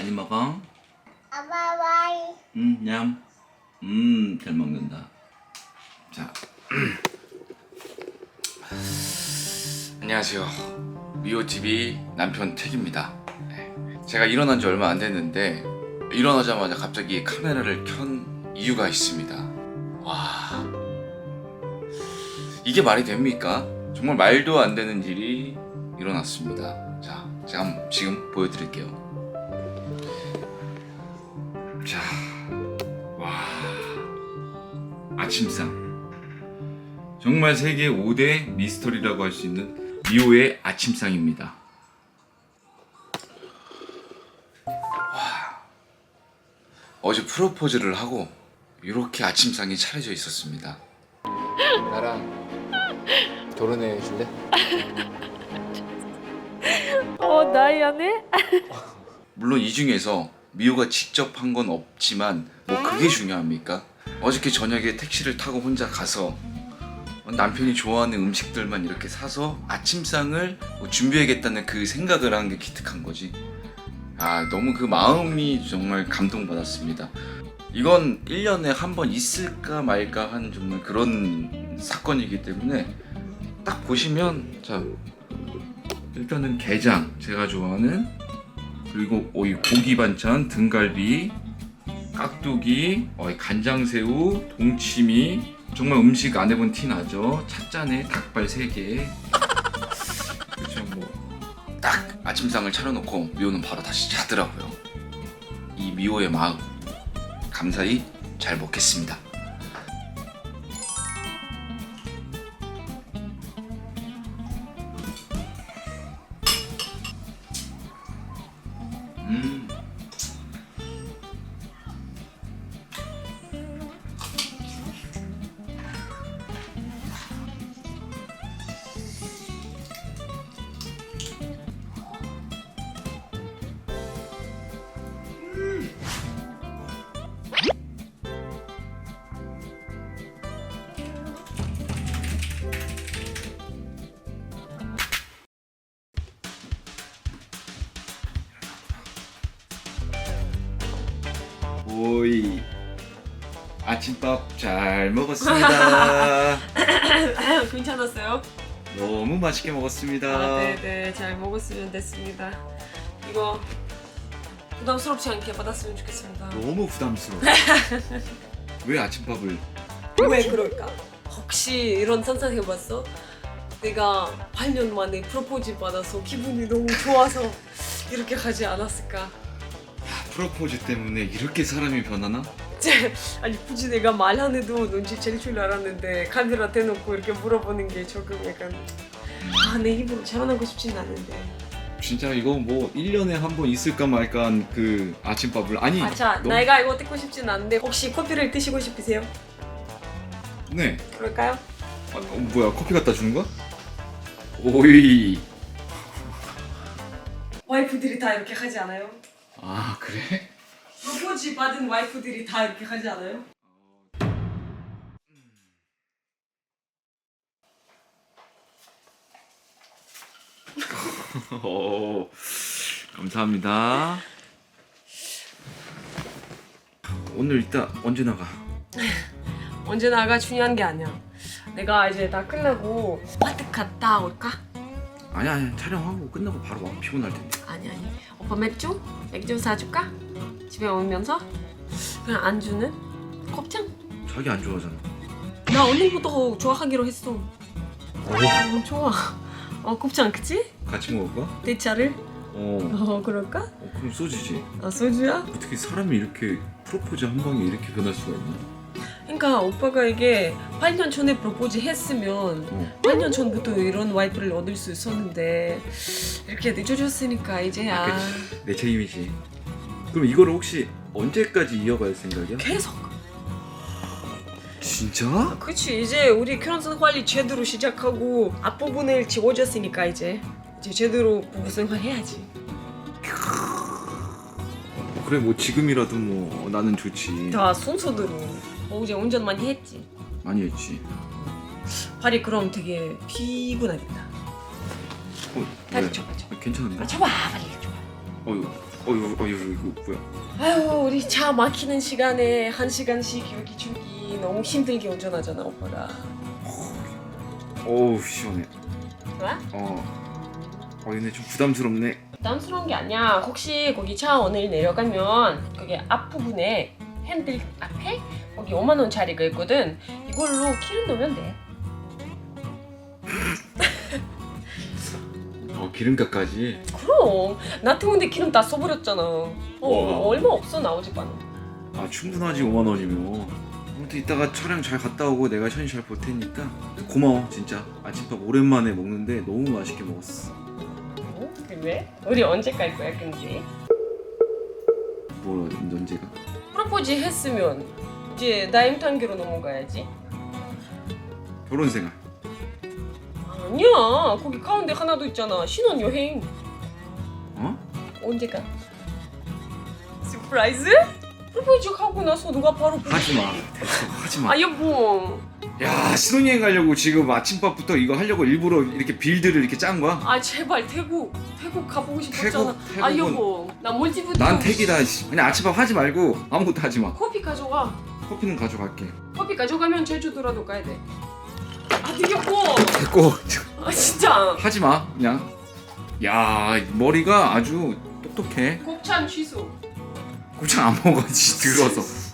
많이 먹어? 아빠 와이. 응, 냠. 음, 잘 먹는다. 자. 안녕하세요. 미호TV 남편 택입니다. 네. 제가 일어난 지 얼마 안 됐는데, 일어나자마자 갑자기 카메라를 켠 이유가 있습니다. 와. 이게 말이 됩니까? 정말 말도 안 되는 일이 일어났습니다. 자, 제가 지금 보여드릴게요. 자, 와, 아침상. 정말 세계 5대 미스터리라고 할 수 있는 미호의 아침상입니다. 와, 어제 프로포즈를 하고 이렇게 아침상이 차려져 있었습니다. 나랑 결혼해 줄래? 어 나이아네? 물론 이 중에서 미호가 직접 한 건 없지만 뭐 그게 중요합니까? 어저께 저녁에 택시를 타고 혼자 가서 남편이 좋아하는 음식들만 이렇게 사서 아침상을 뭐 준비해야겠다는 그 생각을 한 게 기특한 거지. 아 너무 그 마음이 정말 감동받았습니다. 이건 1년에 한 번 있을까 말까 하는 정말 그런 사건이기 때문에 딱 보시면 자 일단은 게장 제가 좋아하는 그리고 어, 이 고기 반찬 등갈비 깍두기 어, 이 간장새우 동치미. 정말 음식 안 해본 티 나죠? 찻잔에 닭발 3개. 그렇죠 뭐딱 아침상을 차려놓고 미호는 바로 다시 자더라고요. 이 미호의 마음 감사히 잘 먹겠습니다 오이 아침밥 잘 먹었습니다. 괜찮았어요? 너무 맛있게 먹었습니다. 아 네네 잘 먹었으면 됐습니다. 이거 부담스럽지 않게 받았으면 좋겠습니다. 너무 부담스러워. 왜 아침밥을? 왜 그럴까? 혹시 이런 상상 해봤어? 내가 8년 만에 프로포즈 받아서 기분이 너무 좋아서 이렇게 가지 않았을까? 프로포즈 때문에 이렇게 사람이 변하나? 제- 아니 굳이 내가 말 안 해도 눈치챌 줄 알았는데 카메라 대놓고 이렇게 물어보는 게 조금 약간 아 내 입으로 자만하고 싶진 않은데 진짜 이거 뭐 1년에 한 번 있을까 말까 한 그 아침밥을 아니 아자 너무- 내가 이거 듣고 싶진 않은데 혹시 커피를 드시고 싶으세요? 네 그럴까요? 아, 어, 뭐야 커피 갖다 주는 거야? 오이 와이프들이 다 이렇게 하지 않아요? 아 그래? 프로포즈 받은 와이프들이 다 이렇게 하지 않아요? 오, 감사합니다. 오늘 이따 언제 나가? 언제 나가 중요한 게 아니야 내가 이제 다 끝나고 마트 갔다 올까? 아니 아니 촬영하고 끝나고 바로 와 피곤할 텐데. 아니 아니 오빠 맥주? 맥주 사줄까? 집에 오면서? 그냥 안주는? 곱창? 자기 안 좋아하잖아. 나 오늘부터 좋아하기로 했어 어 좋아 어 곱창 그치? 같이 먹을까? 내 차를? 어. 어 그럴까? 어 그럼 소주지. 아 소주야? 어떻게 사람이 이렇게 프로포즈 한 방에 이렇게 변할 수가 있나? 그러니까 오빠가 이게 8년 전에 프로포즈 했으면 어. 8년 전부터 이런 와이프를 얻을 수 있었는데 이렇게 늦어졌으니까 이제야 아, 내 책임이지. 그럼 이거를 혹시 언제까지 이어갈 생각이야? 계속 진짜? 그치 이제 우리 결혼생 관리 제대로 시작하고 앞부분을 지워졌으니까 이제 이제 제대로 부부 생활 해야지 어, 그래 뭐 지금이라도 뭐 나는 좋지. 다 순서대로 어제 운전 많이 했지 많이 했지. 발이 그럼 되게 피곤하겠다 어, 다리 왜? 줘봐 줘봐 아, 괜찮은데? 아, 줘봐 빨리 줘봐 어유 어유 어유 이거 뭐야? 아유 우리 차 막히는 시간에 한 시간씩 여기 저기 너무 힘들게 운전하잖아 오빠가. 어우 시원해. 좋아? 어. 어 근데 좀 부담스럽네. 부담스러운 게 아니야. 혹시 거기 차 오늘 내려가면 거기 앞부분에 핸들 앞에 거기 5만 원짜리가 있거든. 이걸로 기름 넣으면 돼. 어 기름값까지. 그럼 나 때문에 기름 다 써버렸잖아. 어, 와. 얼마 없어 나오지 않아. 아 충분하지 5만 원이면. 아무튼 이따가 촬영 잘 갔다 오고 내가 현이 잘 볼 테니까 고마워 진짜 아침밥 오랜만에 먹는데 너무 맛있게 먹었어. 어? 그래? 우리 언제 갈 거야 근데? 뭐 언제가? 프로포즈 했으면 이제 나임 단계로 넘어가야지. 결혼 생활. 아니야 거기 가운데 하나도 있잖아 신혼 여행 어? 언제 가? 서프라이즈? 프로포즈 하고 나서 누가 바로 보지? 하지 마. 됐어 하지 마. 아 여보 야 신혼여행 가려고 지금 아침밥부터 이거 하려고 일부러 이렇게 빌드를 이렇게 짠 거야? 아 제발 태국 태국 가보고 싶었잖아 태국- 아 태국은- 여보 나 몰디브 난 택이다. 씨. 그냥 아침밥 하지 말고 아무것도 하지 마. 커피 가져와 커피는 가져갈게. 커피 가져가면 제주도라도 가야 돼아 되게 고 됐고 아 진짜 하지 마 그냥. 야 머리가 아주 똑똑해. 곱창 취소 곱창 안 먹어 지 들어서.